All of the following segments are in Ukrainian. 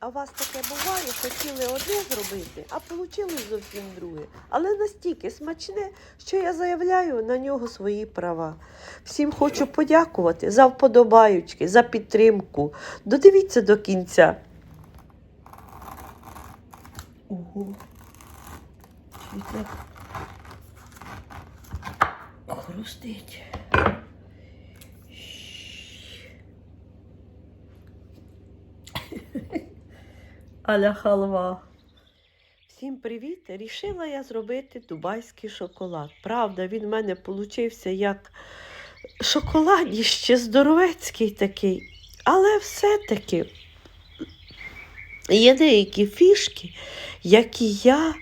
А у вас таке буває, хотіли одне зробити, а вийшло зовсім друге. Але настільки смачне, що я заявляю на нього свої права. Всім хочу подякувати за вподобаючки, за підтримку. Додивіться до кінця. Ого. Хрустить. Аля халва. Всім привіт! Рішила я зробити дубайський шоколад. Правда, він в мене получився як шоколадіще здоровецький такий. Але все-таки є деякі фішки, які я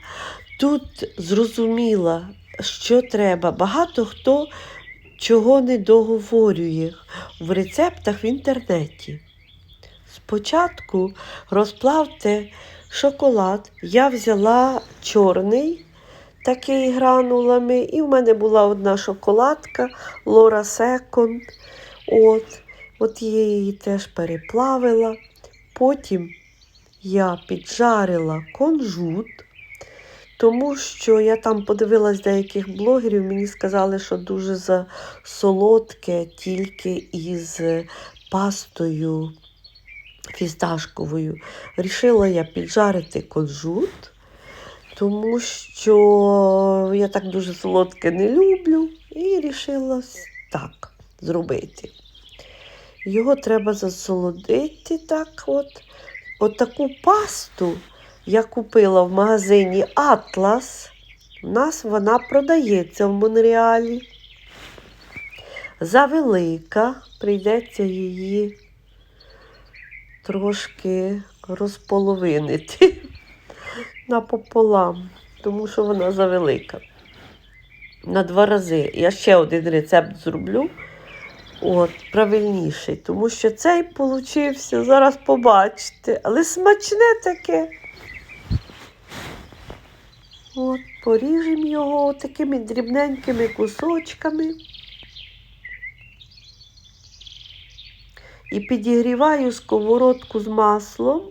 тут зрозуміла, що треба. Багато хто чого не договорює в рецептах в інтернеті. Спочатку розплавте шоколад. Я взяла чорний, такий гранулами, і в мене була одна шоколадка Лора Секонд. От, от я її теж переплавила. Потім я піджарила конжут, тому що я там подивилась деяких блогерів, мені сказали, що дуже засолодке тільки із пастою фісташковою. Рішила я піджарити кунжут, тому що я так дуже солодке не люблю, і рішила так зробити. Його треба засолодити так от. От таку пасту я купила в магазині Атлас. У нас вона продається в Монреалі. Завелика, прийдеться її трошки розполовинити напополам, тому що вона завелика. На два рази. Я ще один рецепт зроблю. От, правильніший, тому що цей получився, зараз побачите, але смачне таке. От, поріжемо його такими дрібненькими кусочками. І підігріваю сковородку з маслом.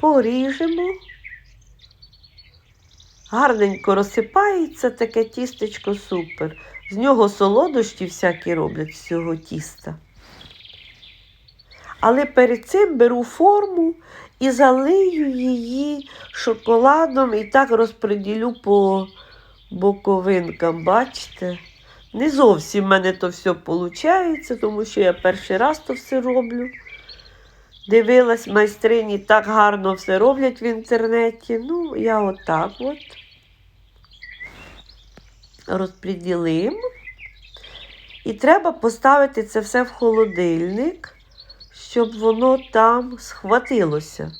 Поріжемо. Гарненько розсипається таке тістечко супер. З нього солодощі всякі роблять з цього тіста. Але перед цим беру форму і залию її шоколадом і так розподілю по боковинкам, бачите? Не зовсім в мене то все виходить, тому що я перший раз то все роблю. Дивилась майстрині, так гарно все роблять в інтернеті. Ну, я отак от розподілимо. І треба поставити це все в холодильник, щоб воно там схватилося,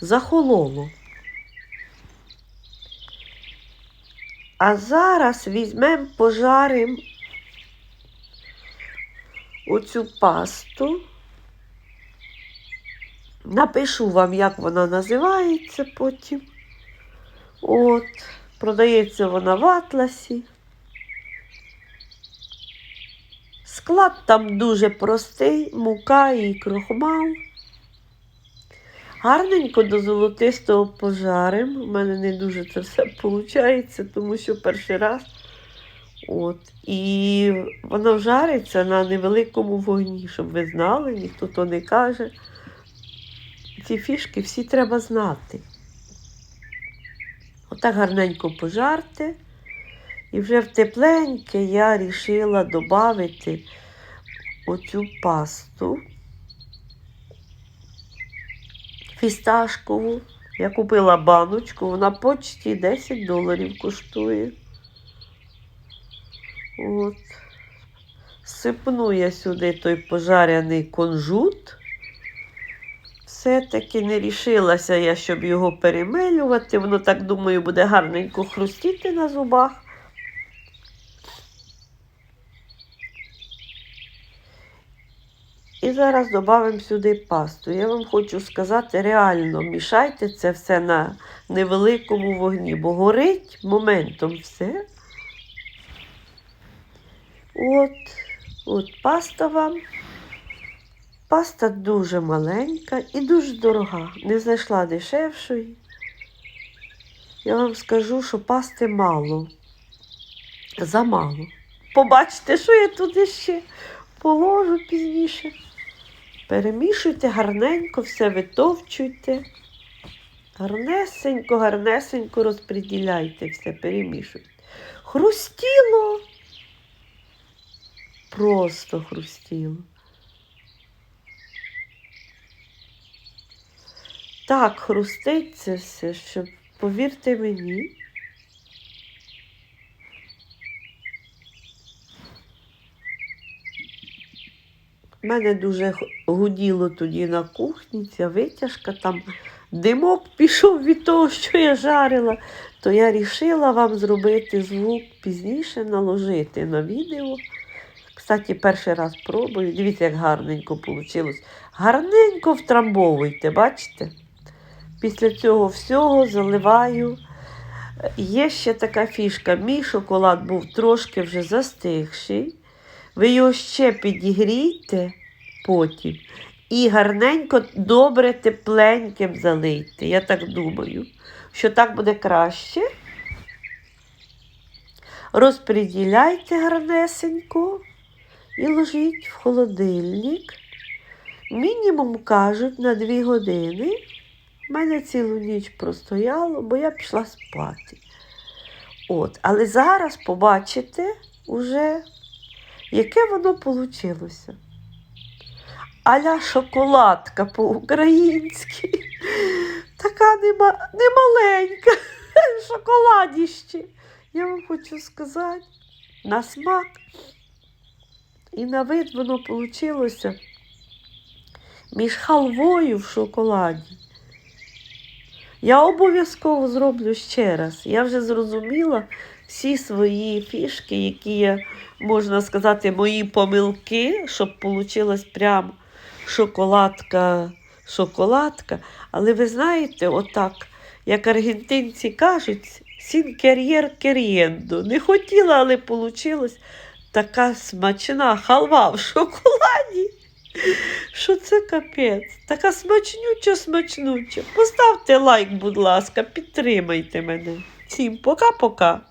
захололо. А зараз візьмемо, пожаримо оцю пасту. Напишу вам, як вона називається потім. От, продається вона в атласі. Склад там дуже простий, мука і крохмал. Гарненько до золотистого пожарим. У мене не дуже це все виходить, тому що перший раз. От. І воно жариться на невеликому вогні, щоб ви знали, ніхто то не каже. Ці фішки всі треба знати. Отак гарненько пожарте. І вже в тепленьке я вирішила додати оцю пасту фісташкову. Я купила баночку, вона почти 10 доларів коштує. От. Сипну я сюди той пожаряний конжут. Все-таки не рішилася я, щоб його перемелювати. Воно так, думаю, буде гарненько хрустіти на зубах. Зараз додамо сюди пасту. Я вам хочу сказати, реально мішайте це все на невеликому вогні, бо горить моментом все. От, От паста вам. Паста дуже маленька і дуже дорога. Не знайшла дешевшої. Я вам скажу, що пасти мало. Замало. Побачите, що я туди ще положу пізніше. Перемішуйте гарненько, все витовчуйте. Гарнесенько, гарнесенько розподіляйте все, перемішуйте. Хрустіло. Просто хрустіло. Так хрустить це все, що повірте мені. У мене дуже гуділо тоді на кухні, ця витяжка, там димок пішов від того, що я жарила, то я рішила вам зробити звук пізніше, наложити на відео. Кстати, перший раз пробую. Дивіться, як гарненько вийшло. Гарненько втрамбовуйте, бачите? Після цього всього заливаю. Є ще така фішка. Мій шоколад був трошки вже застигший. Ви його ще підігрійте потім і гарненько, добре, тепленьким залийте. Я так думаю, що так буде краще. Розподіляйте гарнесенько і ложіть в холодильник. Мінімум кажуть на 2 години. У мене цілу ніч простояло, бо я пішла спати. От, але зараз побачите уже, яке воно вийшло. Аля шоколадка по-українськи. Така нема, немаленька. Шоколадіще. Я вам хочу сказати, на смак і на вид воно вийшло між халвою в шоколаді. Я обов'язково зроблю ще раз. Я вже зрозуміла всі свої фішки, які я, можна сказати, мої помилки, щоб вийшла прям шоколадка, шоколадка. Але ви знаєте, отак, як аргентинці кажуть, сін кер'єр кер'єндо. Не хотіла, але вийшла така смачна халва в шоколаді. Що це капець? Така смачнюча, смачнюча. Поставте лайк, будь ласка, підтримайте мене. Всім пока-пока.